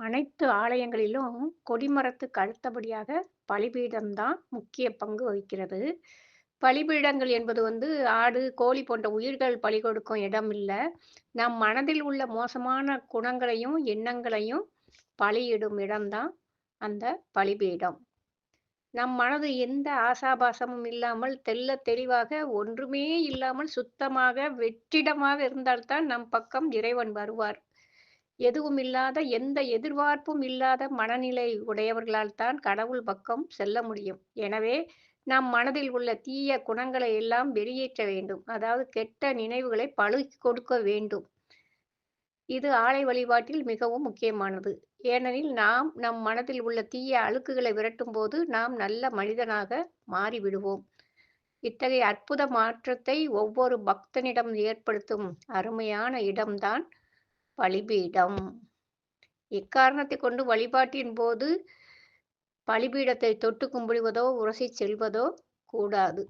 அனைத்து ஆலயங்களிலும் கொடிமரத்துக்கு அடுத்தபடியாக பலிபீடம்தான் முக்கிய பங்கு வகிக்கிறது. பலிபீடங்கள் என்பது வந்து ஆடு, கோழி போன்ற உயிர்கள் பலி கொடுக்கும் இடம் இல்லை நம் மனதில் உள்ள மோசமான குணங்களையும், எண்ணங்களையும் பலியிடும் இடம்தான் அந்த பலிபீடம். நம் மனது எந்த ஆசாபாசமும் இல்லாமல் தெள்ளத் தெளிவாக, ஒன்றுமே இல்லாமல் சுத்தமாக, வெற்றிடமாக இருந்தால்தான் நம் பக்கம் இறைவன் வருவார். எதுவும் இல்லாத, எந்த எதிர்பார்ப்பும் இல்லாத மனநிலை உடையவர்களால் தான் கடவுள் பக்கம் செல்ல முடியும். எனவே, நம் மனதில் உள்ள தீய குணங்களை எல்லாம் வெளியேற்ற வேண்டும். அதாவது கெட்ட நினைவுகளை பழுக்கி கொடுக்க வேண்டும். இது ஆலை வழிபாட்டில் மிகவும் முக்கியமானது. ஏனெனில், நாம் நம் மனதில் உள்ள தீய அழுக்குகளை விரட்டும் போது நாம் நல்ல மனிதனாக மாறிவிடுவோம். இத்தகைய அற்புத மாற்றத்தை ஒவ்வொரு பக்தனிடம் ஏற்படுத்தும் அருமையான இடம்தான் பலிபீடம். இக்காரணத்தை கொண்டு வழிபாட்டின் போது பலிபீடத்தை தொட்டு கும்பிடுவதோ, உரசி செல்வதோ கூடாது.